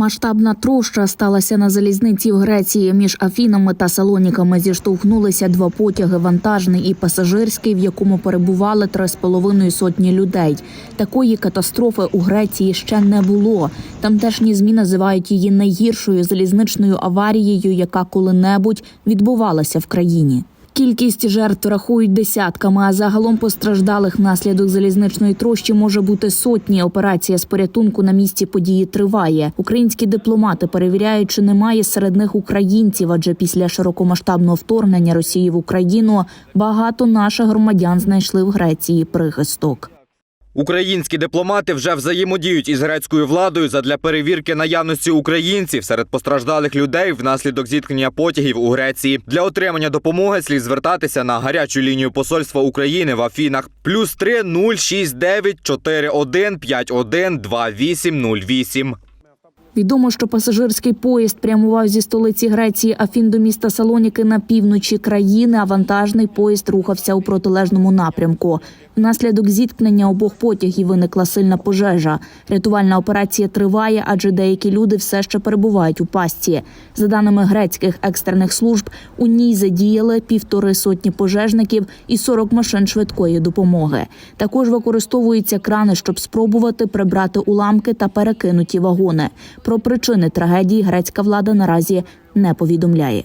Масштабна троща сталася на залізниці в Греції. Між Афінами та Салоніками зіштовхнулися два потяги вантажний і пасажирський, в якому перебували три з половиною сотні людей. Такої катастрофи у Греції ще не було. Тамтешні змі називають її найгіршою залізничною аварією, яка коли-небудь відбувалася в країні. Кількість жертв рахують десятками, а загалом постраждалих внаслідок залізничної трощі може бути сотні. Операція з порятунку на місці події триває. Українські дипломати перевіряють, чи немає серед них українців, адже після широкомасштабного вторгнення Росії в Україну багато наших громадян знайшли в Греції прихисток. Українські дипломати вже взаємодіють із грецькою владою задля перевірки наявності українців серед постраждалих людей внаслідок зіткнення потягів у Греції. Для отримання допомоги слід звертатися на гарячу лінію посольства України в Афінах плюс 3 069 41 51 2808. Відомо, що пасажирський поїзд прямував зі столиці Греції Афін до міста Салоніки на півночі країни, а вантажний поїзд рухався у протилежному напрямку. Внаслідок зіткнення обох потягів виникла сильна пожежа. Рятувальна операція триває, адже деякі люди все ще перебувають у пастці. За даними грецьких екстрених служб, у ній задіяли півтори сотні пожежників і 40 машин швидкої допомоги. Також використовуються крани, щоб спробувати прибрати уламки та перекинуті вагони. Про причини трагедії грецька влада наразі не повідомляє.